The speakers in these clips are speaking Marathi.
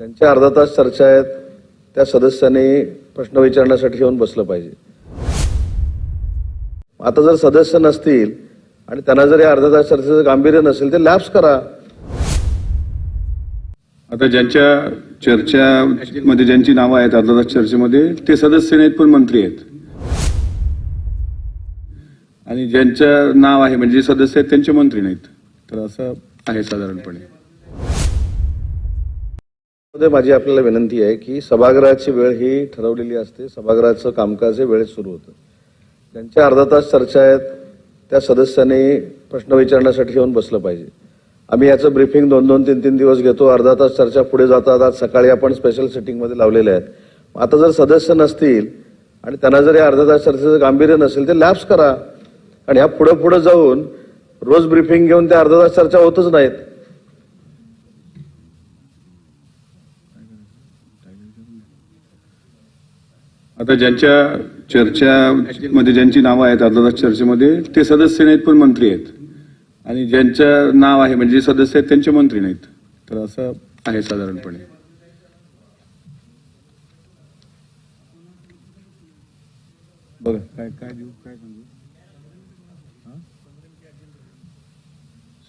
त्यांच्या अर्धा तास चर्चा आहेत त्या सदस्यांनी प्रश्न विचारण्यासाठी येऊन बसलं पाहिजे. आता जर सदस्य नसतील आणि त्यांना जर या अर्धा तास चर्चेचं गांभीर्य नसेल तर लॅप्स करा. आता ज्यांच्या चर्चा मध्ये ज्यांची नावं आहेत अर्धा तास चर्चेमध्ये ते सदस्य नाहीत पण मंत्री आहेत. आणि ज्यांचं नाव आहे म्हणजे सदस्य आहेत त्यांचे मंत्री नाहीत. तर असं आहे साधारणपणे. माझी आपल्याला विनंती आहे की सभागृहाची वेळ ही ठरवलेली असते. सभागृहाचं कामकाज हे वेळेत सुरू होतं. ज्यांच्या अर्धा तास चर्चा आहेत. त्या सदस्यांनी प्रश्न विचारण्यासाठी येऊन बसलं पाहिजे. आम्ही याचं ब्रीफिंग दोन दोन तीन तीन दिवस घेतो. अर्धा तास चर्चा पुढे जातात. आज सकाळी आपण स्पेशल सिटिंगमध्ये लावलेल्या आहेत. आता जर सदस्य नसतील आणि त्यांना जर या अर्धा तास चर्चेचं गांभीर्य नसेल तर लॅप्स करा. आणि ह्या पुढं पुढं जाऊन रोज ब्रीफिंग घेऊन त्या अर्धा तास चर्चा होतच नाहीत. आता ज्यांच्या चर्चामध्ये ज्यांची नावं आहेत अर्धा तास चर्चेमध्ये ते सदस्य नाहीत पण मंत्री आहेत. आणि ज्यांचं नाव आहे म्हणजे जे सदस्य आहेत त्यांचे मंत्री नाहीत. तर असं आहे साधारणपणे. बघा काय काय देऊ काय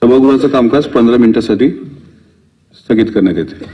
सभागृहाचं कामकाज पंधरा मिनिटासाठी स्थगित करण्यात येते.